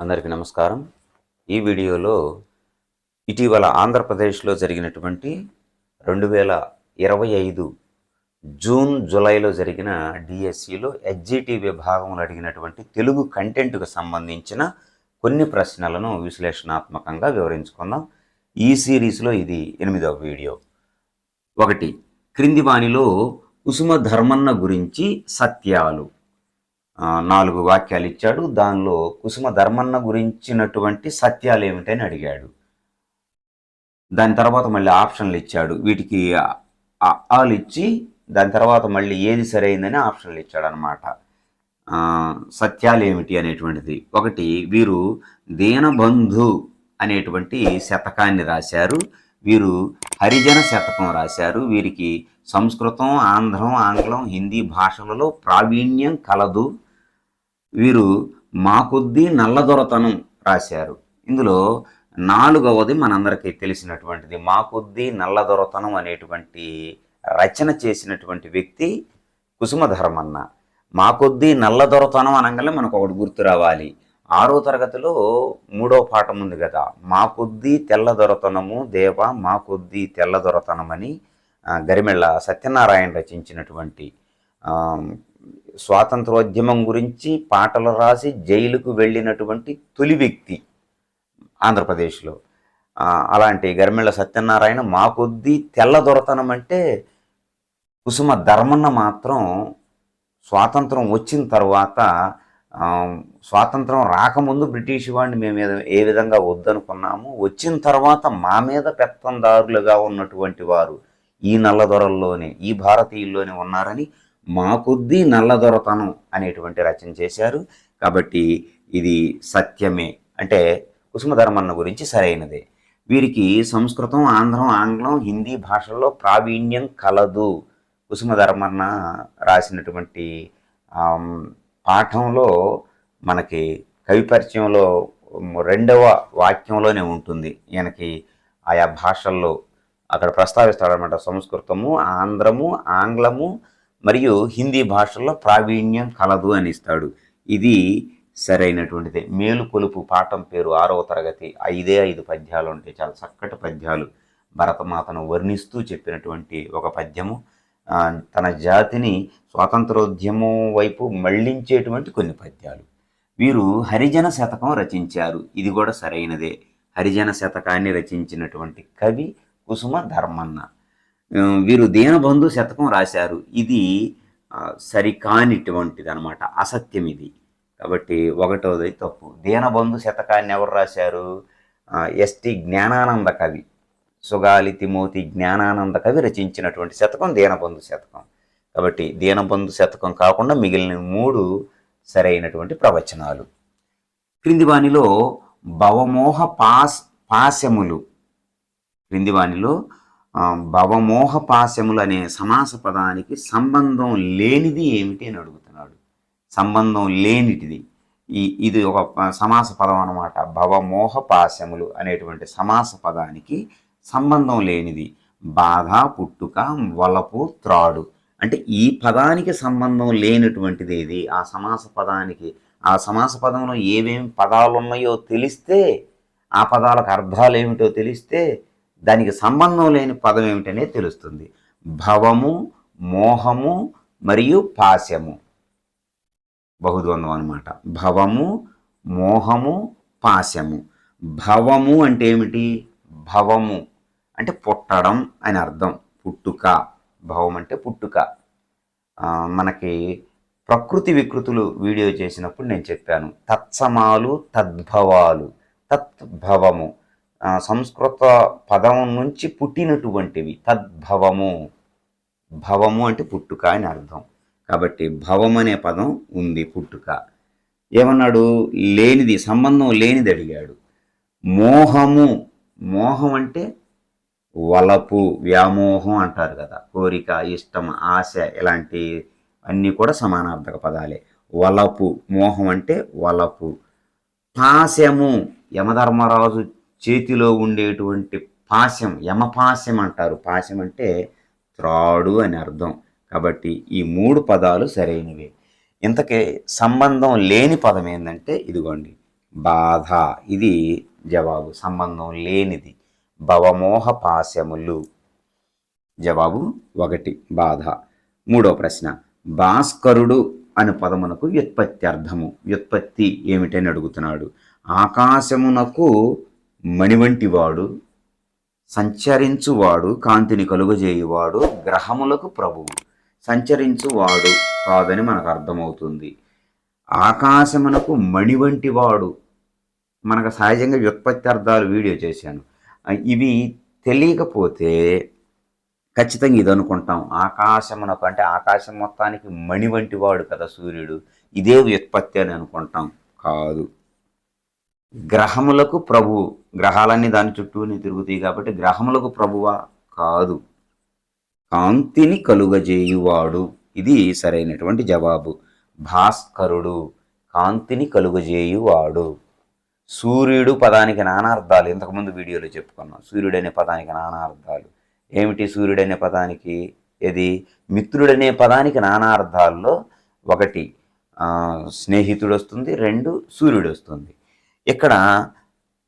అందరికీ నమస్కారం. ఈ వీడియోలో ఇటీవల ఆంధ్రప్రదేశ్లో జరిగినటువంటి రెండు వేల ఇరవై ఐదు జూన్ జూలైలో జరిగిన డిఎస్సిలో హెచ్జిటి విభాగంలో అడిగినటువంటి తెలుగు కంటెంట్కు సంబంధించిన కొన్ని ప్రశ్నలను విశ్లేషణాత్మకంగా వివరించుకుందాం. ఈ సిరీస్లో ఇది ఎనిమిదవ వీడియో. ఒకటి క్రింది వాణిలో కుసుమ ధర్మన్న గురించి సత్యాలు. నాలుగు వాక్యాలు ఇచ్చాడు దానిలో కుసుమ ధర్మన్న గురించినటువంటి సత్యాలు ఏమిటని అడిగాడు. దాని తర్వాత మళ్ళీ ఆప్షన్లు ఇచ్చాడు వీటికి ఆలు ఇచ్చి దాని తర్వాత మళ్ళీ ఏది సరైందని ఆప్షన్లు ఇచ్చాడు అనమాట సత్యాలు ఏమిటి అనేటువంటిది. ఒకటి వీరు దీనబంధు అనేటువంటి శతకాన్ని రాశారు. వీరు హరిజన శతకం రాశారు. వీరికి సంస్కృతం ఆంధ్రం ఆంగ్లం హిందీ భాషలలో ప్రావీణ్యం కలదు. వీరు మా కొద్దీ నల్లదొరతనం రాశారు. ఇందులో నాలుగవది మనందరికీ తెలిసినటువంటిది. మా కొద్దీ నల్లదొరతనం అనేటువంటి రచన చేసినటువంటి వ్యక్తి కుసుమధర్మన్న. మా కొద్దీ నల్లదొరతనం అనగానే మనకు ఒకటి గుర్తు రావాలి. ఆరో తరగతిలో మూడో పాఠం ఉంది కదా. మా కొద్దీ తెల్లదొరతనము దేవ మా కొద్దీ తెల్లదొరతనమని గరిమెళ్ళ సత్యనారాయణ రచించినటువంటి స్వాతంత్రోద్యమం గురించి పాటలు రాసి జైలుకు వెళ్ళినటువంటి తొలి వ్యక్తి ఆంధ్రప్రదేశ్లో. అలాంటి గర్మిళ్ళ సత్యనారాయణ మా కొద్దీ తెల్లదొరతనం అంటే కుసుమ ధర్మన్న మాత్రం స్వాతంత్రం వచ్చిన తర్వాత స్వాతంత్రం రాకముందు బ్రిటిష్ వాడిని మేము ఏ విధంగా వద్దనుకున్నాము వచ్చిన తర్వాత మా మీద పెత్తందారులుగా ఉన్నటువంటి వారు ఈ నల్లదొరల్లోనే ఈ భారతీయుల్లోనే ఉన్నారని మా కొద్దీ నల్లదొరతనం అనేటువంటి రచన చేశారు. కాబట్టి ఇది సత్యమే. అంటే కుసుమధర్మన్న గురించి సరైనదే. వీరికి సంస్కృతం ఆంధ్రం ఆంగ్లం హిందీ భాషల్లో ప్రావీణ్యం కలదు. కుసుమధర్మన్న రాసినటువంటి పాఠంలో మనకి కవి పరిచయంలో రెండవ వాక్యంలోనే ఉంటుంది. ఈయనకి ఆయా భాషల్లో అక్కడ ప్రస్తావిస్తాడనమాట సంస్కృతము ఆంధ్రము ఆంగ్లము మరియు హిందీ భాషల్లో ప్రావీణ్యం కలదు అని ఇస్తాడు. ఇది సరైనటువంటిదే. మేలు కొలుపు పాఠం పేరు ఆరవ తరగతి ఐదే ఐదు పద్యాలు ఉంటాయి చాలా చక్కటి పద్యాలు భరతమాతను వర్ణిస్తూ చెప్పినటువంటి ఒక పద్యము. తన జాతిని స్వాతంత్రోద్యమం వైపు మళ్ళించేటువంటి కొన్ని పద్యాలు. వీరు హరిజన శతకం రచించారు. ఇది కూడా సరైనదే. హరిజన శతకాన్ని రచించినటువంటి కవి కుసుమ ధర్మన్న. వీరు దీనబంధు శతకం రాశారు. ఇది సరికానిటువంటిది అనమాట అసత్యం ఇది. కాబట్టి ఒకటోది తప్పు. దీనబంధు శతకాన్ని ఎవరు రాశారు? ఎస్టి జ్ఞానానంద కవి. సుగాలి తిమోతి జ్ఞానానంద కవి రచించినటువంటి శతకం దీనబంధు శతకం. కాబట్టి దీనబంధు శతకం కాకుండా మిగిలిన మూడు సరైనటువంటి ప్రవచనాలు. క్రింది వాణిలో భవమోహ పాస్ పాశములు. క్రింది వాణిలో భవమోహ పాశములు అనే సమాస పదానికి సంబంధం లేనిది ఏమిటి అని అడుగుతున్నాడు. సంబంధం లేనిటిది. ఈ ఇది ఒక సమాస పదం అనమాట భవమోహ పాశములు అనేటువంటి సమాస పదానికి సంబంధం లేనిది. బాధ పుట్టుక వలపు త్రాడు. అంటే ఈ పదానికి సంబంధం లేనటువంటిది ఏది? ఆ సమాస పదానికి ఆ సమాస పదంలో ఏమేమి పదాలు ఉన్నాయో తెలిస్తే ఆ పదాలకు అర్థాలు ఏమిటో తెలిస్తే దానికి సంబంధం లేని పదం ఏమిటనే తెలుస్తుంది. భవము మోహము మరియు పాశము బహుద్వందం అనమాట భవము మోహము పాశము భవము అంటే ఏమిటి? భవము అంటే పుట్టడం అని అర్థం. పుట్టుక. భవం అంటే పుట్టుక. మనకి ప్రకృతి వికృతులు వీడియో చేసినప్పుడు నేను చెప్పాను. తత్సమాలు తద్భవాలు. తద్భవము సంస్కృత పదం నుంచి పుట్టినటువంటివి. తద్భవము. భవము అంటే పుట్టుక అని అర్థం. కాబట్టి భవం అనే పదం ఉంది పుట్టుక. ఏమన్నాడు? లేనిది సంబంధం లేనిది అడిగాడు. మోహము. మోహం అంటే వలపు వ్యామోహం అంటారు కదా. కోరిక ఇష్టం ఆశ ఇలాంటి అన్నీ కూడా సమానార్థక పదాలే. వలపు. మోహం అంటే వలపు. పాశము యమధర్మరాజు చేతిలో ఉండేటువంటి పాశం యమపాశం అంటారు. పాశం అంటే త్రాడు అని అర్థం. కాబట్టి ఈ మూడు పదాలు సరైనవే. ఇంతకీ సంబంధం లేని పదం ఏంటంటే ఇదిగోండి బాధ. ఇది జవాబు. సంబంధం లేనిది. భవమోహ పాశములు. జవాబు ఒకటి బాధ. మూడో ప్రశ్న భాస్కరుడు అను పదమునకు వ్యుత్పత్తి అర్థము. వ్యుత్పత్తి ఏమిటని అడుగుతున్నాడు. ఆకాశమునకు మణివంటివాడు సంచరించువాడు కాంతిని కలుగజేయువాడు గ్రహములకు ప్రభువు. సంచరించువాడు కాదని మనకు అర్థమవుతుంది. ఆకాశమునకు మణి వంటి వాడు మనకు సహజంగా వ్యుత్పత్తి అర్థాలు వీడియో చేశాను. ఇవి తెలియకపోతే ఖచ్చితంగా ఇది అనుకుంటాం. ఆకాశమునకు అంటే ఆకాశం మొత్తానికి మణి వంటి వాడు కదా సూర్యుడు. ఇదే వ్యుత్పత్తి అని అనుకుంటాం. కాదు. గ్రహములకు ప్రభువు గ్రహాలన్నీ దాని చుట్టూనే తిరుగుతాయి కాబట్టి గ్రహములకు ప్రభువా కాదు. కాంతిని కలుగజేయువాడు. ఇది సరైనటువంటి జవాబు. భాస్కరుడు కాంతిని కలుగజేయువాడు. సూర్యుడు పదానికి నానార్థాలు. ఇంతకుముందు వీడియోలో చెప్పుకున్నాం. సూర్యుడు అనే పదానికి నానార్థాలు. ఏమిటి సూర్యుడు అనే పదానికి? ఇది మిత్రుడనే పదానికి నానార్థాల్లో ఒకటి. స్నేహితుడు వస్తుంది రెండు సూర్యుడు వస్తుంది ఇక్కడ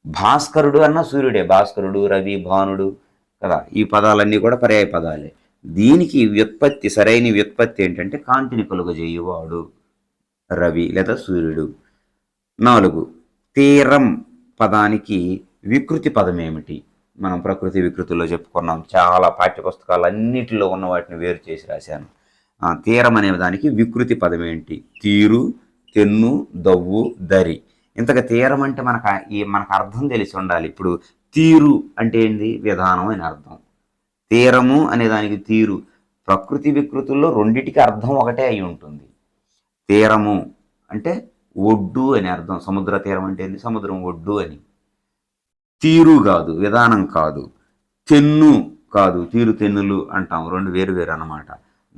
భాస్కరుడు అన్న సూర్యుడే భాస్కరుడు రవి భానుడు కదా ఈ పదాలన్నీ కూడా పర్యాయ పదాలే. దీనికి వ్యుత్పత్తి సరైన వ్యుత్పత్తి ఏంటంటే కాంతిని కలుగజేయువాడు రవి లేదా సూర్యుడు. నాలుగు తీరం పదానికి వికృతి పదం ఏమిటి మనం ప్రకృతి వికృతిలో చెప్పుకున్నాం చాలా పాఠ్యపుస్తకాలు అన్నిటిలో ఉన్న వాటిని వేరు చేసి రాశాను. తీరం అనే దానికి వికృతి పదం ఏంటి తీరు తెన్ను దవ్వు దరి. ఇంతగా తీరం అంటే మనకు ఈ మనకు అర్థం తెలిసి ఉండాలి. ఇప్పుడు తీరు అంటే ఏంది? విధానం అని అర్థం. తీరము అనే దానికి తీరు. ప్రకృతి వికృతుల్లో రెండిటికి అర్థం ఒకటే అయి ఉంటుంది. తీరము అంటే ఒడ్డు అని అర్థం. సముద్ర తీరం అంటే ఏంది? సముద్రం ఒడ్డు అని. తీరు కాదు విధానం కాదు. తెన్ను కాదు తీరు తెన్నులు అంటాం. రెండు వేరు వేరు అన్నమాట.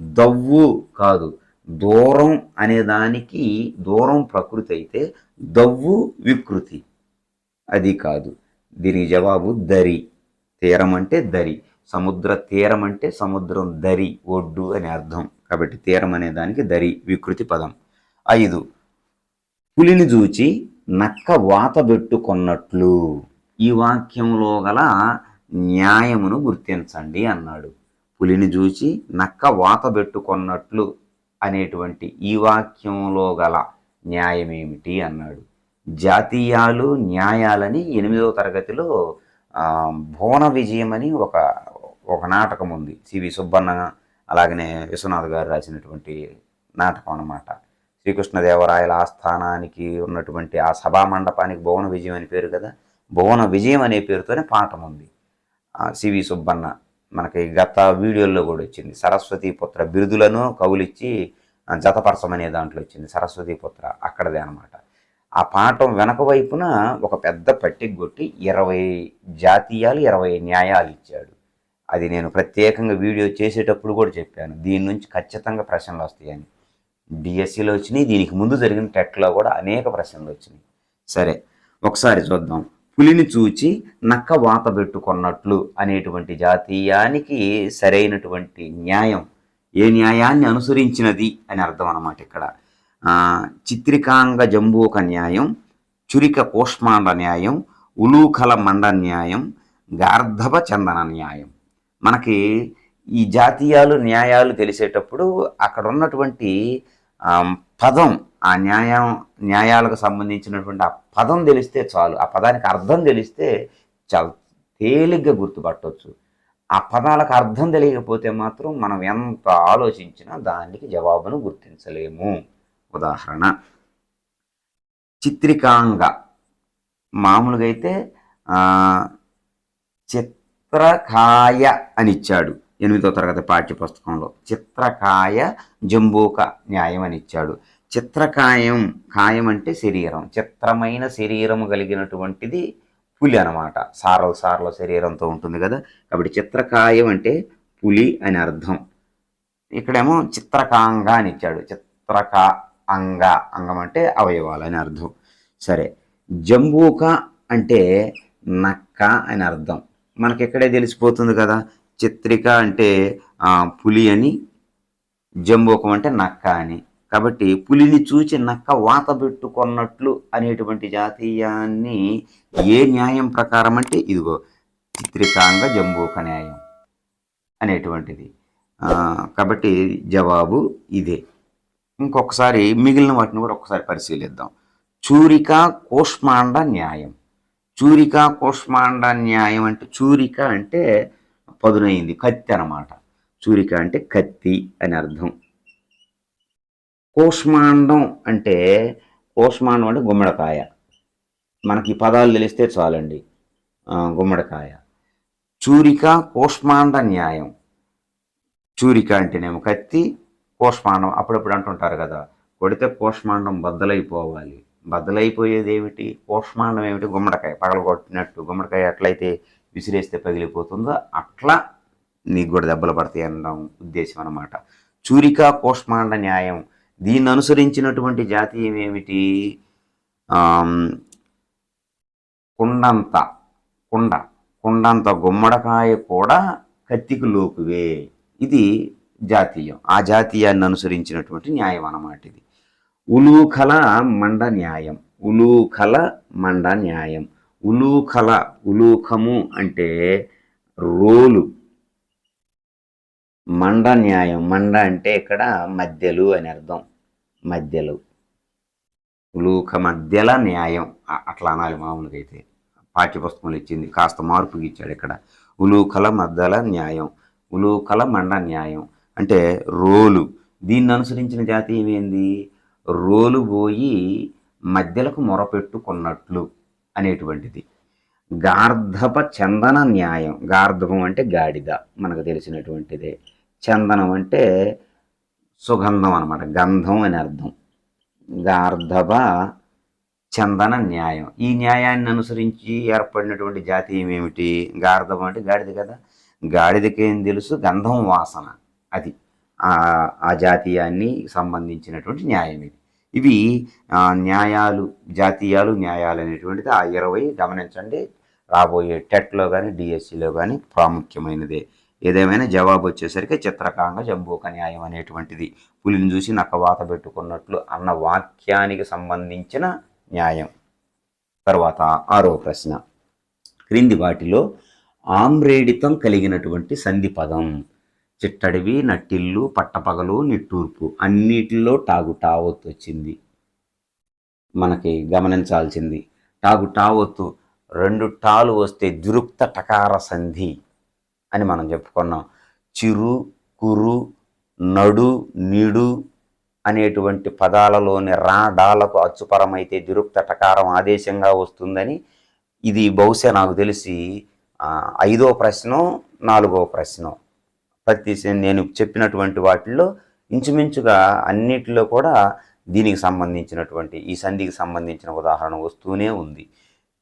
దవ్వు కాదు. దూరం అనే దానికి దూరం ప్రకృతి అయితే దవ్వు వికృతి. అది కాదు. దీనికి జవాబు దరి. తీరం అంటే దరి. సముద్ర తీరం అంటే సముద్రం దరి ఒడ్డు అని అర్థం. కాబట్టి తీరం అనే దానికి దరి వికృతి పదం. ఐదు. పులిని చూచి నక్క వాత పెట్టుకున్నట్లు. ఈ వాక్యంలో గల న్యాయమును గుర్తించండి అన్నాడు. పులిని చూచి నక్క వాత పెట్టుకున్నట్లు. అనేటువంటి ఈ వాక్యంలో గల న్యాయమేమిటి అన్నాడు. జాతీయాలు న్యాయాలని ఎనిమిదవ తరగతిలో భువన విజయం అని ఒక ఒక నాటకం ఉంది. సివి సుబ్బన్న అలాగనే విశ్వనాథ్ గారు రాసినటువంటి నాటకం అన్నమాట. శ్రీకృష్ణదేవరాయల ఆస్థానానికి ఉన్నటువంటి ఆ సభా మండపానికి భువన విజయం అని పేరు కదా? భువన విజయం అనే పేరుతోనే పాఠం ఉంది. సివి సుబ్బన్న మనకి గత వీడియోల్లో కూడా వచ్చింది. సరస్వతి పుత్ర బిరుదులను కవులిచ్చి జతపరచమనే దాంట్లో వచ్చింది. సరస్వతి పుత్ర అక్కడదే అనమాట ఆ పాఠం వెనక వైపున ఒక పెద్ద పట్టిక కొట్టి ఇరవై జాతీయాలు ఇరవై న్యాయాలు ఇచ్చాడు. అది నేను ప్రత్యేకంగా వీడియో చేసేటప్పుడు కూడా చెప్పాను. దీని నుంచి ఖచ్చితంగా ప్రశ్నలు వస్తాయని. డిఎస్సిలో వచ్చినాయి. దీనికి ముందు జరిగిన టెట్లో కూడా అనేక ప్రశ్నలు వచ్చినాయి. సరే ఒకసారి చూద్దాం. పులిని చూచి నక్క వాత పెట్టుకున్నట్లు అనేటువంటి జాతీయానికి సరైనటువంటి న్యాయం. ఏ న్యాయాన్ని అనుసరించినది అని అర్థం అన్నమాట ఇక్కడ. చిత్రికాంగ జంబూక న్యాయం చురిక కోష్మాండ న్యాయం ఉలూకల మండ న్యాయం గార్ధవ చందన న్యాయం. మనకి ఈ జాతీయాలు న్యాయాలు తెలిసేటప్పుడు అక్కడ ఉన్నటువంటి పదం ఆ న్యాయం న్యాయాలకు సంబంధించినటువంటి ఆ పదం తెలిస్తే చాలు. ఆ పదానికి అర్థం తెలిస్తే చాలా తేలిగ్గా గుర్తుపట్టవచ్చు ఆ పదాలకు అర్థం తెలియకపోతే మాత్రం మనం ఎంత ఆలోచించినా దానికి జవాబును గుర్తించలేము. ఉదాహరణ చిత్రికాంగ. మామూలుగా అయితే చిత్రకాయ అని ఇచ్చాడు ఎనిమిదో తరగతి పాఠ్య పుస్తకంలో చిత్రకాయ జంబూక న్యాయం అని ఇచ్చాడు. చిత్రకాయం కాయం అంటే శరీరం. చిత్రమైన శరీరము కలిగినటువంటిది పులి అనమాట సారల సారల శరీరంతో ఉంటుంది కదా. కాబట్టి చిత్రకాయం అంటే పులి అని అర్థం. ఇక్కడేమో చిత్రకాంగ అని ఇచ్చాడు. చిత్రకా అంగ అంగం అంటే అవయవాలు అని అర్థం. సరే. జంబూక అంటే నక్క అని అర్థం. మనకి ఇక్కడే తెలిసిపోతుంది కదా. చిత్రిక అంటే ఆ, పులి అని జంబూకం అంటే నక్క అని. కాబట్టి పులిని చూచి నక్క వాత పెట్టుకున్నట్లు అనేటువంటి జాతీయాన్ని ఏ న్యాయం ప్రకారం అంటే ఇదిగో చిత్రికాంగ జంబూక న్యాయం అనేటువంటిది. కాబట్టి జవాబు ఇదే. ఇంకొకసారి మిగిలిన వాటిని కూడా ఒకసారి పరిశీలిద్దాం. చూరిక కోష్మాండ న్యాయం. చూరిక కోష్మాండ న్యాయం అంటే చూరిక అంటే పదునైంది కత్తి అన్నమాట. చూరిక అంటే కత్తి అని అర్థం. కోష్మాండం అంటే కోష్మాండం అంటే గుమ్మడికాయ. మనకి ఈ పదాలు తెలిస్తే చాలండి. గుమ్మడికాయ. చూరిక కోష్మాండ న్యాయం. చూరిక అంటేనేమో కత్తి కోష్మాండం అప్పుడప్పుడు అంటుంటారు కదా. కొడితే కోష్మాండం బద్దలైపోవాలి. బద్దలైపోయేది ఏమిటి కోష్మాండం ఏమిటి? గుమ్మడికాయ. పగలగొట్టినట్టు గుమ్మడికాయ ఎట్లయితే విసిరేస్తే పగిలిపోతుందో అట్లా నీకు కూడా దెబ్బలు పడతాయి అనడం ఉద్దేశం అన్నమాట. చూరిక కోష్మాండ న్యాయం దీన్ని అనుసరించినటువంటి జాతీయం ఏమిటి కుండంత కుండ కుండంత గుమ్మడికాయ కూడా కత్తికి లోకువే. ఇది జాతీయం. ఆ జాతీయాన్ని అనుసరించినటువంటి న్యాయం అన్నమాట ఇది. ఉలూఖల మండ న్యాయం. ఉలూఖల మండ న్యాయం. ఉలూఖల ఉలూఖము అంటే రోలు. మండ న్యాయం. మండ అంటే ఇక్కడ మధ్యలు అని అర్థం. మధ్యలో. ఉలూక మధ్యల న్యాయం. అట్లా అనాలి మామూలుగా అయితే. పాఠ్యపుస్తకంలో ఇచ్చింది కాస్త మార్పుకి ఇచ్చాడు ఇక్కడ. ఉలూకల మధ్యల న్యాయం. ఉలూకల మండ న్యాయం. అంటే రోలు. దీన్ని అనుసరించిన జాతి ఏమైంది? రోలు పోయి మధ్యలకు మొరపెట్టుకున్నట్లు అనేటువంటిది. గార్ధప చందన న్యాయం. గార్ధపం అంటే గాడిద. మనకు తెలిసినటువంటిదే. చందనం అంటే సుగంధం అనమాట గంధం అని అర్థం. గార్ధప చందన న్యాయం. ఈ న్యాయాన్ని అనుసరించి ఏర్పడినటువంటి జాతీయం ఏమిటి గార్ధపం అంటే గాడిద కదా. గాడిదకేం తెలుసు? గంధం వాసన అది. ఆ జాతీయాన్ని సంబంధించినటువంటి న్యాయం ఇది. ఇవి న్యాయాలు జాతీయాలు న్యాయాలు అనేటువంటిది ఆ ఇరవై గమనించండి. రాబోయే టెట్లో కానీ డిఎస్సిలో కానీ ప్రాముఖ్యమైనదే. ఏదేమైనా జవాబు వచ్చేసరికి చిత్రకాంగ జంబూక న్యాయం అనేటువంటిది. పులిని చూసి నక్క వాత పెట్టుకున్నట్లు అన్న వాక్యానికి సంబంధించిన న్యాయం. తర్వాత ఆరో ప్రశ్న. క్రింది వాటిలో ఆమ్రేడితం కలిగినటువంటి సంధి పదం. చిట్టడివి నట్టిల్లు పట్టపగలు నిట్టూర్పు అన్నిటిలో టాగు టావొత్తు వచ్చింది. మనకి గమనించాల్సింది. టాగు టావొత్తు రెండు టాలు వస్తే దురుక్త టకార సంధి. అని మనం చెప్పుకున్నాం. చిరు కురు నడు నిడు అనేటువంటి పదాలలోని రా డాలకు అచ్చుపరమైతే దిరుక్త టకారం ఆదేశంగా వస్తుందని ఇది బహుశా నాకు తెలిసి ఐదో ప్రశ్న నాలుగో ప్రశ్న. ప్రతి నేను చెప్పినటువంటి వాటిల్లో ఇంచుమించుగా అన్నిటిలో కూడా దీనికి సంబంధించినటువంటి ఈ సంధికి సంబంధించిన ఉదాహరణ వస్తూనే ఉంది.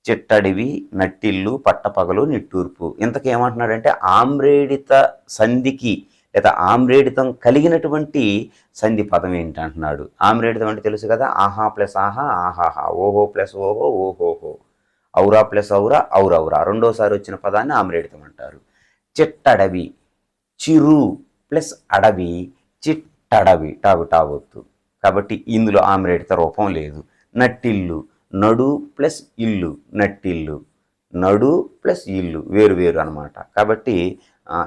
చిట్టడివి నట్టిల్లు పట్టపగలు నిట్టూర్పు. ఇంతకేమంటున్నాడంటే ఆమ్రేడిత సంధికి లేదా ఆమ్రేడితం కలిగినటువంటి సంధి పదం ఏంటి అంటున్నాడు ఆమ్రేడితం అంటే తెలుసు కదా? ఆహా ప్లస్ ఆహా ఆహాహా. ఓహో ప్లస్ ఓహో ఓహోహో. ఔరా ప్లస్ ఔరా ఔరౌరా. రెండోసారి వచ్చిన పదాన్ని ఆమ్రేడితం అంటారు. చిట్టడవి చిరు ప్లస్ అడవి చిట్టడవి. టాగు టాగొత్తు కాబట్టి ఇందులో ఆమ్రేడిత రూపం లేదు. నట్టిల్లు నడు ప్లస్ ఇల్లు నట్టిల్లు. నడు ప్లస్ ఇల్లు వేరు వేరు అనమాట కాబట్టి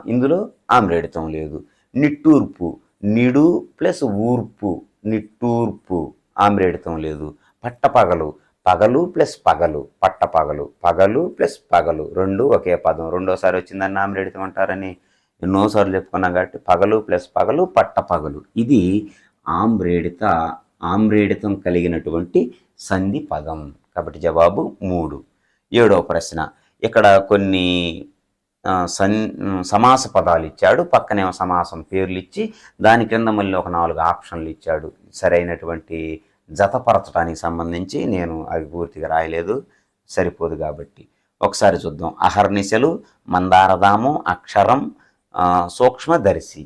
ఇందులో ఆమ్రేడితం లేదు. నిట్టూర్పు నిడు ప్లస్ ఊర్పు నిట్టూర్పు ఆమ్రేడితం లేదు. పట్టపగలు పగలు ప్లస్ పగలు పట్టపగలు పగలు ప్లస్ పగలు. రెండు ఒకే పదం. రెండోసారి వచ్చిందని ఆమ్రేడితం అంటారని ఎన్నోసార్లు చెప్పుకున్నాం కాబట్టి పగలు ప్లస్ పగలు పట్టపగలు. ఇది ఆమ్రేడిత ఆమ్రేడితం కలిగినటువంటి సంధి పదం కాబట్టి జవాబు మూడు. ఏడవ ప్రశ్న. ఇక్కడ కొన్ని సన్ సమాస పదాలు ఇచ్చాడు. పక్కనేమో సమాసం పేర్లు ఇచ్చి దాని కింద మళ్ళీ ఒక నాలుగు ఆప్షన్లు ఇచ్చాడు. సరైనటువంటి జతపరచడానికి సంబంధించి నేను అవి పూర్తిగా రాయలేదు. సరిపోదు కాబట్టి. ఒకసారి చూద్దాం. అహర్నిశలు మందారదాము అక్షరం సూక్ష్మదర్శి.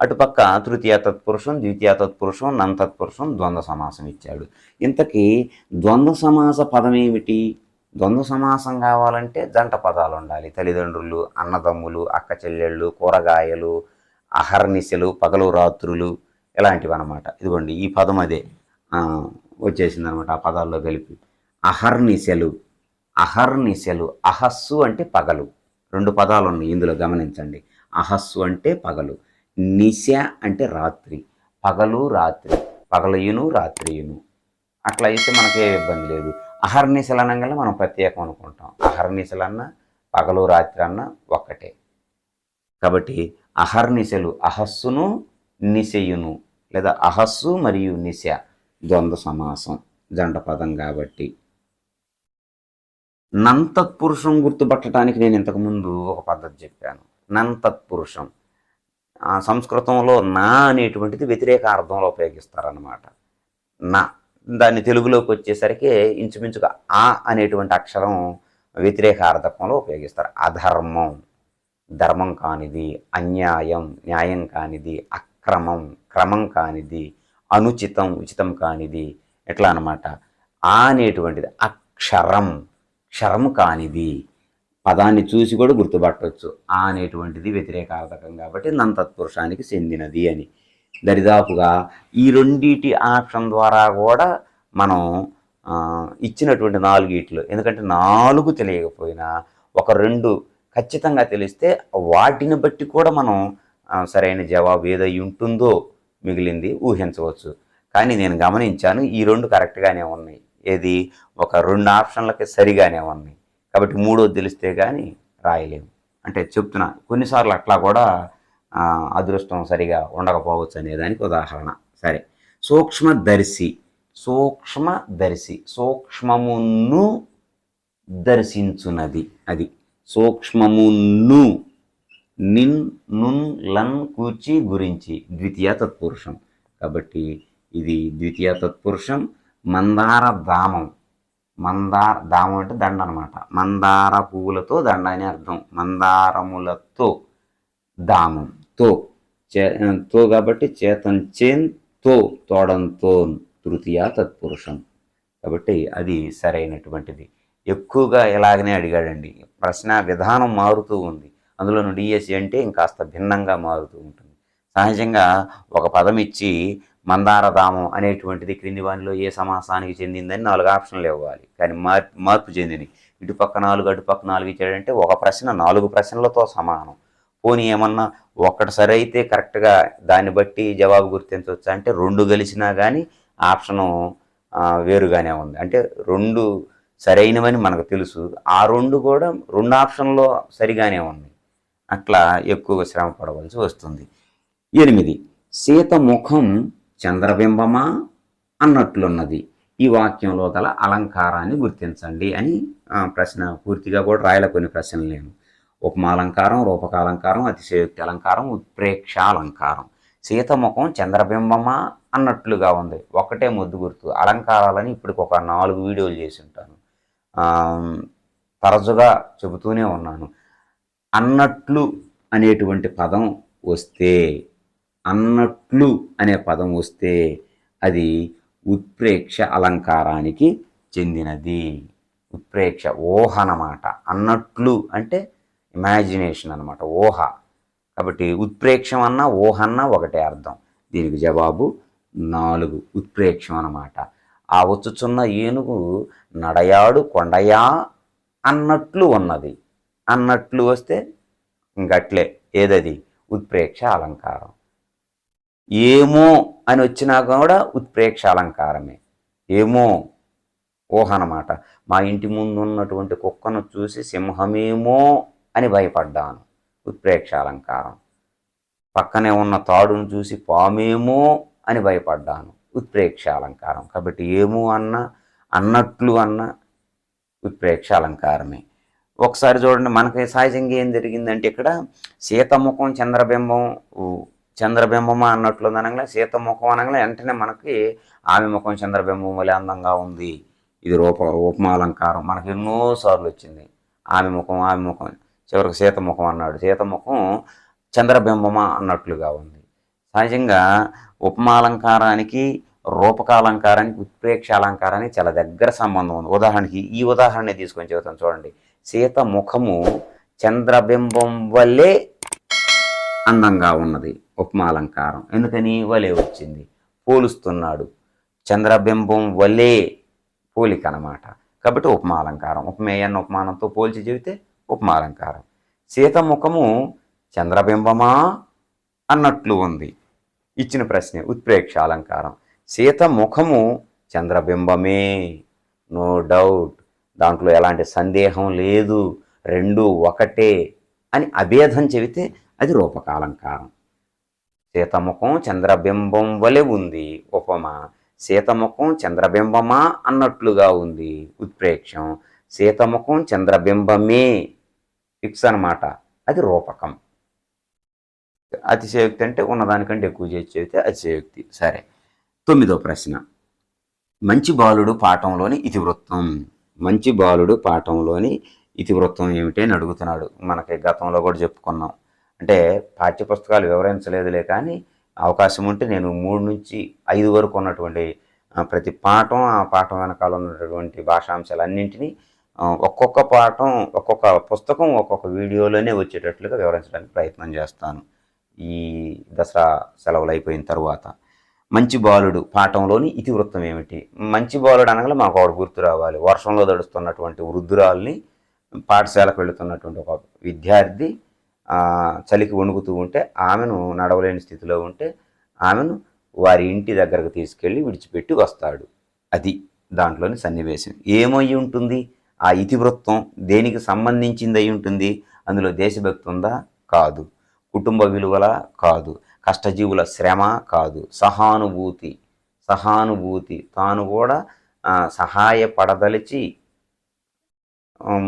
అటుపక్క తృతీయ తత్పురుషం ద్వితీయ తత్పురుషం నన్ తత్పురుషం ద్వంద్వ సమాసం ఇచ్చాడు. ఇంతకీ ద్వంద్వ సమాస పదం ఏమిటి ద్వంద్వ సమాసం కావాలంటే జంట పదాలు ఉండాలి. తల్లిదండ్రులు అన్నదమ్ములు అక్క చెల్లెళ్ళు కూరగాయలు అహర్నిశలు పగలు రాత్రులు ఇలాంటివి అనమాట ఇదిగోండి ఈ పదం అదే. వచ్చేసిందనమాట వచ్చేసింది అనమాట ఆ పదాల్లో కలిపి. అహర్నిశలు అహర్నిశలు అహస్సు అంటే పగలు. రెండు పదాలు ఉన్నాయి ఇందులో గమనించండి. అహస్సు అంటే పగలు. నిశ అంటే రాత్రి. పగలు రాత్రి. పగలయును రాత్రియును. అట్లా అయితే మనకి ఏ ఇబ్బంది లేదు. అహర్నిశలు అనగానే మనం ప్రత్యేకం అనుకుంటాం. అహర్నిశలు అన్న పగలు రాత్రి అన్న ఒక్కటే. కాబట్టి అహర్నిశలు అహస్సును నిశయును లేదా అహస్సు మరియు నిశ ద్వంద్వ సమాసం జంట పదం కాబట్టి. నంతత్పురుషం గుర్తుపట్టడానికి నేను ఇంతకుముందు ఒక పద్ధతి చెప్పాను. నంతత్పురుషం. సంస్కృతంలో నా అనేటువంటిది వ్యతిరేక అర్థంలో ఉపయోగిస్తారన్నమాట. నా. దాన్ని తెలుగులోకి వచ్చేసరికి ఇంచుమించుగా ఆ అనేటువంటి అక్షరం వ్యతిరేక అర్థకంలో ఉపయోగిస్తారు. అధర్మం ధర్మం కానిది అన్యాయం న్యాయం కానిది అక్రమం క్రమం కానిది అనుచితం ఉచితం కానిది ఎట్లా అనమాట ఆ అనేటువంటిది అక్షరం క్షరం కానిది పదాన్ని చూసి కూడా గుర్తుపట్టవచ్చు ఆ అనేటువంటిది వ్యతిరేకార్థకం కాబట్టి నంతత్పురుషానికి చెందినది అని. దరిదాపుగా ఈ రెండిటి ఆప్షన్ ద్వారా కూడా మనం ఇచ్చినటువంటి నాలుగిట్లు ఎందుకంటే నాలుగు తెలియకపోయినా ఒక రెండు ఖచ్చితంగా తెలిస్తే వాటిని బట్టి కూడా మనం సరైన జవాబు ఏదై ఉంటుందో మిగిలింది ఊహించవచ్చు. కానీ నేను గమనించాను ఈ రెండు కరెక్ట్గానే ఉన్నాయి. ఏది? ఒక రెండు ఆప్షన్లకి సరిగానే ఉన్నాయి. కాబట్టి మూడోది తెలిస్తే కానీ రాయలేము. అంటే చెప్తున్నా కొన్నిసార్లు అట్లా కూడా అదృష్టం సరిగా ఉండకపోవచ్చు అనేదానికి ఉదాహరణ. సరే. సూక్ష్మదర్శి సూక్ష్మదర్శి సూక్ష్మమును దర్శించున్నది అది సూక్ష్మమును నిన్ నున్ లన్ కూర్చి గురించి ద్వితీయ తత్పురుషం. కాబట్టి ఇది ద్వితీయ తత్పురుషం మందార దామం మందార దామం అంటే దండ అనమాట మందార పువ్వులతో దండ అని అర్థం. మందారములతో దామం. తో. చే తో కాబట్టి చేతం చేన్తో. తోడంతో తృతీయ తత్పురుషం. కాబట్టి అది సరైనటువంటిది. ఎక్కువగా ఇలాగనే అడిగాడండి. ప్రశ్న విధానం మారుతూ ఉంది. అందులో డిఎస్సి అంటే ఇంకాస్త భిన్నంగా మారుతూ ఉంటుంది. సహజంగా ఒక పదం ఇచ్చి మందారధామం అనేటువంటిది క్రింది వానిలో ఏ సమాసానికి చెందిందని నాలుగు ఆప్షన్లు ఇవ్వాలి. కానీ మార్పు మార్పు చెందినవి ఇటుపక్క నాలుగు అటుపక్క నాలుగు ఇచ్చాడంటే ఒక ప్రశ్న నాలుగు ప్రశ్నలతో సమానం. పోనీ ఏమన్నా ఒక్కటి సరి అయితే కరెక్ట్గా దాన్ని బట్టి జవాబు గుర్తించవచ్చు అంటే రెండు కలిసినా కానీ ఆప్షను వేరుగానే ఉంది. అంటే రెండు సరైనవని మనకు తెలుసు. ఆ రెండు కూడా రెండు ఆప్షన్లో సరిగానే ఉంది అట్లా ఎక్కువగా శ్రమ పడవలసి వస్తుంది. ఎనిమిది సీత ముఖం చంద్రబింబమా అన్నట్లున్నది. ఈ వాక్యంలో గల అలంకారాన్ని గుర్తించండి అని ప్రశ్న పూర్తిగా కూడా రాయల కొన్ని ప్రశ్నలు నేను. ఉపమాలంకారం రూపకాలంకారం అతిశయోక్తి అలంకారం ఉత్ప్రేక్ష అలంకారం సీతముఖం చంద్రబింబమా అన్నట్లుగా ఉంది. ఒకటే ముద్దు గుర్తు. అలంకారాలని ఇప్పటికి ఒక నాలుగు వీడియోలు చేసి ఉంటాను తరచుగా చెబుతూనే ఉన్నాను. అన్నట్లు అనేటువంటి పదం వస్తే అన్నట్లు అనే పదం వస్తే అది ఉత్ప్రేక్ష అలంకారానికి చెందినది. ఉత్ప్రేక్ష ఊహ అన్నమాట. అన్నట్లు అంటే ఇమాజినేషన్ అన్నమాట. ఊహ కాబట్టి ఉత్ప్రేక్షం అన్న ఊహ అన్న ఒకటే అర్థం. దీనికి జవాబు నాలుగు. ఉత్ప్రేక్షం అన్నమాట. ఆ వచ్చుచున్న ఏనుగు నడయాడు కొండయా అన్నట్లు ఉన్నది. అన్నట్లు వస్తే ఇంకట్లే. ఏదది? ఉత్ప్రేక్ష అలంకారం. ఏమో అని వచ్చినా కూడా ఉత్ప్రేక్ష అలంకారమే. ఏమో ఊహ అన్నమాట. మా ఇంటి ముందు ఉన్నటువంటి కుక్కను చూసి సింహమేమో అని భయపడ్డాను. ఉత్ప్రేక్ష అలంకారం. పక్కనే ఉన్న తాడును చూసి పామేమో అని భయపడ్డాను. ఉత్ప్రేక్ష అలంకారం. కాబట్టి ఏమో అన్న అన్నట్లు అన్న ఉత్ప్రేక్ష అలంకారమే. ఒకసారి చూడండి మనకి సహజంగా ఏం జరిగిందంటే ఇక్కడ సీతముఖం చంద్రబింబం చంద్రబింబమా అన్నట్లు అనగా సీతముఖం అనగా వెంటనే మనకి ఆమె ముఖం చంద్రబింబం వలె అందంగా ఉంది. ఇది రూప ఉపమాలంకారం. మనకి ఎన్నోసార్లు వచ్చింది. ఆమె ముఖం ఆమె ముఖం చివరికి సీతముఖం అన్నాడు. సీతముఖం చంద్రబింబమా అన్నట్లుగా ఉంది. సహజంగా ఉపమాలంకారానికి రూపకాలంకారానికి ఉత్ప్రేక్ష అలంకారానికి చాలా దగ్గర సంబంధం ఉంది. ఉదాహరణకి ఈ ఉదాహరణ తీసుకొని చెబుతాను చూడండి. సీత ముఖము చంద్రబింబం వల్లే అందంగా ఉన్నది ఉపమాలంకారం. ఎందుకని? వలే వచ్చింది. పోలుస్తున్నాడు. చంద్రబింబం వలే పోలిక అనమాట కాబట్టి ఉపమాలంకారం. ఉపమేయాన్ని ఉపమానంతో పోల్చి చెబితే ఉపమాలంకారం. సీత ముఖము చంద్రబింబమా అన్నట్లు ఉంది. ఇచ్చిన ప్రశ్నే ఉత్ప్రేక్ష అలంకారం. సీత ముఖము చంద్రబింబమే నో డౌట్. దాంట్లో ఎలాంటి సందేహం లేదు. రెండు ఒకటే అని అభేదం చెబితే అది రూపకాలంకారం సీతముఖం చంద్రబింబం వలె ఉంది ఉపమ. సీతముఖం చంద్రబింబమా అన్నట్లుగా ఉంది ఉత్ప్రేక్షం. సీతముఖం చంద్రబింబమే. ఫిక్స్ అన్నమాట. అది రూపకం. అతిశయోక్తి అంటే ఉన్నదానికంటే ఎక్కువ చేసి చెబితే అతిశయోక్తి. సరే. తొమ్మిదో ప్రశ్న. మంచి బాలుడు పాఠంలోని ఇతివృత్తం. మంచి బాలుడు పాఠంలోని ఇతివృత్తం ఏమిటి అని అడుగుతున్నాడు. మనకి గతంలో కూడా చెప్పుకున్నాం. అంటే పాఠ్యపుస్తకాలు వివరించలేదులే కానీ అవకాశం ఉంటే నేను మూడు నుంచి ఐదు వరకు ఉన్నటువంటి ప్రతి పాఠం ఆ పాఠం వెనకాల ఉన్నటువంటి భాషాంశాలన్నింటినీ అన్నింటినీ ఒక్కొక్క పాఠం ఒక్కొక్క పుస్తకం ఒక్కొక్క వీడియోలోనే వచ్చేటట్లుగా వివరించడానికి ప్రయత్నం చేస్తాను. ఈ దసరా సెలవులు అయిపోయిన తర్వాత. మంచి బాలుడు పాఠంలోని ఇతివృత్తం ఏమిటి? మంచి బాలుడు అనగా మాకు ఒకడు గుర్తు రావాలి. వర్షంలో దడుస్తున్నటువంటి వృద్ధురాల్ని పాఠశాలకు వెళుతున్నటువంటి ఒక విద్యార్థి చలికి వణుకుతూ ఉంటే ఆమెను నడవలేని స్థితిలో ఉంటే ఆమెను వారి ఇంటి దగ్గరకు తీసుకెళ్ళి విడిచిపెట్టి వస్తాడు. అది దాంట్లోని సన్నివేశం. ఏమై ఉంటుంది? ఆ ఇతివృత్తం దేనికి సంబంధించింది అయి ఉంటుంది? అందులో దేశభక్తి ఉందా? కాదు. కుటుంబ విలువల కాదు. కష్టజీవుల శ్రమ కాదు. సహానుభూతి. సహానుభూతి. తాను కూడా సహాయపడదలిచి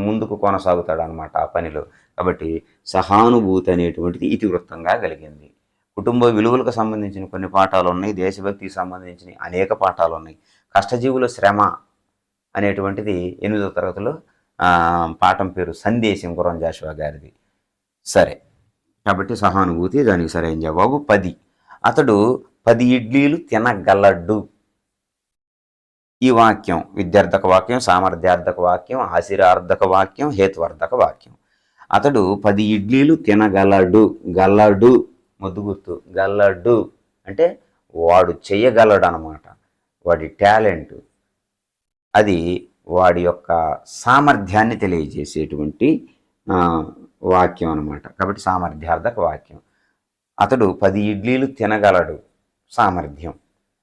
ముందుకు కొనసాగుతాడు అనమాట ఆ పనిలో. కాబట్టి సహానుభూతి అనేటువంటిది ఇతివృత్తంగా కలిగింది. కుటుంబ విలువలకు సంబంధించిన కొన్ని పాఠాలు ఉన్నాయి దేశభక్తికి సంబంధించిన అనేక పాఠాలు ఉన్నాయి. కష్టజీవుల శ్రమ అనేటువంటిది ఎనిమిదో తరగతిలో పాఠం పేరు సందేశం గురం జాషువా గారిది. సరే. కాబట్టి సహానుభూతి దానికి సరైన జవాబు పది. అతడు పది ఇడ్లీలు తినగలడు. ఈ వాక్యం విద్యార్థక వాక్యం సామర్థ్యార్థక వాక్యం ఆశీరార్థక వాక్యం హేతువర్ధక వాక్యం. అతడు పది ఇడ్లీలు తినగలడు గలడు ముద్దుగుర్తు గలడు అంటే వాడు చెయ్యగలడు అనమాట వాడి టాలెంట్ అది వాడి యొక్క సామర్థ్యాన్ని తెలియజేసేటువంటి వాక్యం అనమాట కాబట్టి సామర్థ్యార్థక వాక్యం. అతడు పది ఇడ్లీలు తినగలడు సామర్థ్యం.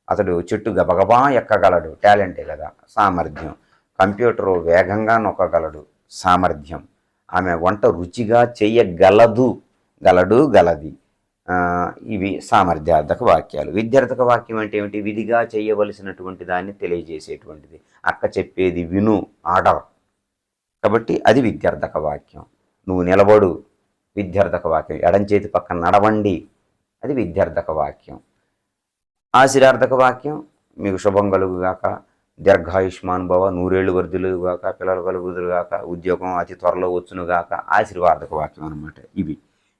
అతడు చెట్టు గబగబా ఎక్కగలడు. టాలెంటే కదా సామర్థ్యం. కంప్యూటరు వేగంగా నొక్కగలడు. సామర్థ్యం. ఆమె వంట రుచిగా చేయగలదు. గలడు గలది. ఇవి సామర్థ్యార్థక వాక్యాలు. విద్యార్థక వాక్యం అంటే ఏమిటి? విధిగా చేయవలసినటువంటి దాన్ని తెలియజేసేటువంటిది. అక్క చెప్పేది విను ఆర్డర్ కాబట్టి అది విద్యార్థక వాక్యం. నువ్వు నిలబడు విద్యార్థక వాక్యం. ఎడం చేతి పక్కన నడవండి. అది విద్యార్థక వాక్యం. ఆశీర్వార్థక వాక్యం. మీకు శుభం కలుగుగాక. దీర్ఘాయుష్మానుభవ నూరేళ్ళు నూరేళ్ళు వర్ధులుగాక పిల్లలు కలుగుదురుగాక ఉద్యోగం అతి త్వరలో వచ్చునుగాక ఆశీర్వాదక వాక్యం అనమాట ఇవి.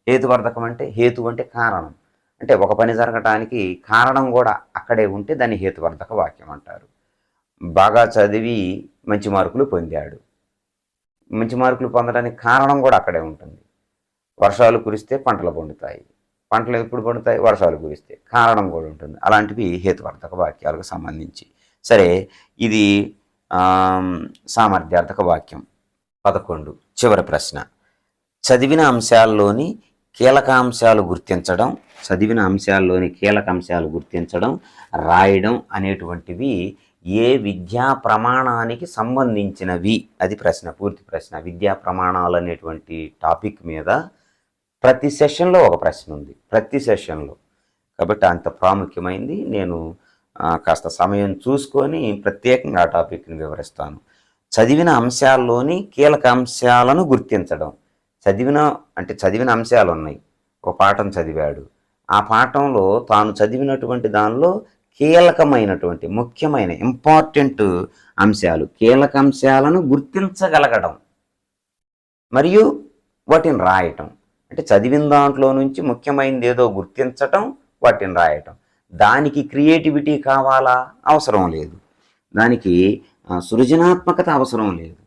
హేతువర్ధకం అంటే హేతు అంటే కారణం. అంటే ఒక పని జరగటానికి కారణం కూడా అక్కడే ఉంటే దాన్ని హేతువర్ధక వాక్యం అంటారు. బాగా చదివి మంచి మార్కులు పొందాడు. మంచి మార్కులు పొందడానికి కారణం కూడా అక్కడే ఉంటుంది. వర్షాలు కురిస్తే పంటలు పండుతాయి. పంటలు ఎప్పుడు పండుతాయి? వర్షాలు కురిస్తే కారణం కూడా ఉంటుంది. అలాంటివి హేతువర్ధక వాక్యాలకు సంబంధించి. సరే ఇది సామర్థ్యార్థక వాక్యం పదకొండు. చివరి ప్రశ్న. చదివిన అంశాల్లోని కీలక అంశాలు గుర్తించడం చదివిన అంశాల్లోని కీలక అంశాలు గుర్తించడం రాయడం అనేటువంటివి ఏ విద్యా ప్రమాణానికి సంబంధించినవి? అది ప్రశ్న పూర్తి ప్రశ్న. విద్యా ప్రమాణాలు అనేటువంటి టాపిక్ మీద ప్రతి సెషన్లో ఒక ప్రశ్న ఉంది. ప్రతి సెషన్లో. కాబట్టి అంత ప్రాముఖ్యమైంది. నేను కాస్త సమయం చూసుకొని ప్రత్యేకంగా ఆ టాపిక్ని వివరిస్తాను. చదివిన అంశాల్లోని కీలక అంశాలను గుర్తించడం. చదివిన అంటే చదివిన అంశాలు ఉన్నాయి. ఒక పాఠం చదివాడు. ఆ పాఠంలో తాను చదివినటువంటి దానిలో కీలకమైనటువంటి ముఖ్యమైన ఇంపార్టెంట్ అంశాలు కీలక అంశాలను గుర్తించగలగడం. మరియు వాటిని రాయటం. అంటే చదివిన దాంట్లో నుంచి ముఖ్యమైనది ఏదో గుర్తించటం వాటిని రాయటం. దానికి క్రియేటివిటీ కావాలా? అవసరం లేదు. దానికి సృజనాత్మకత అవసరం లేదు.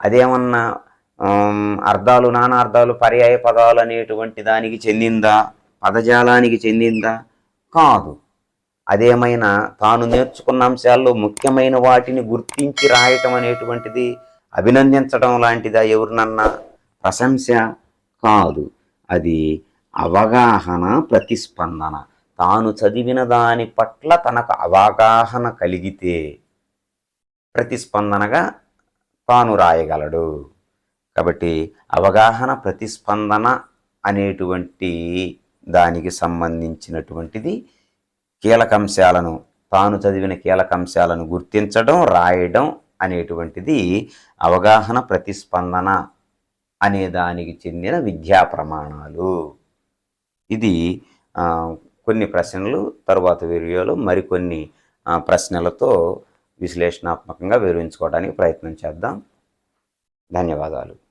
అదేమన్నా అర్థాలు నానార్థాలు పర్యాయ పదాలు అనేటువంటి దానికి చెందిందా? పదజాలానికి చెందిందా? కాదు. అదేమైనా తాను నేర్చుకున్న అంశాల్లో ముఖ్యమైన వాటిని గుర్తించి రాయటం అనేటువంటిది అభినందించడం లాంటిదా ఎవరినన్నా? ప్రశంస? కాదు. అది అవగాహన ప్రతిస్పందన. తాను చదివిన దాని పట్ల తనకు అవగాహన కలిగితే ప్రతిస్పందనగా తాను రాయగలడు. కాబట్టి అవగాహన ప్రతిస్పందన అనేటువంటి దానికి సంబంధించినటువంటిది కీలకంశాలను తాను చదివిన కీలకంశాలను గుర్తించడం రాయడం అనేటువంటిది అవగాహన ప్రతిస్పందన అనే దానికి చెందిన విద్యా ప్రమాణాలు. ఇది కొన్ని ప్రశ్నలు తరువాత వీడియోలో మరికొన్ని ప్రశ్నలతో విశ్లేషణాత్మకంగా వివరించుకోవడానికి ప్రయత్నం చేద్దాం. ధన్యవాదాలు.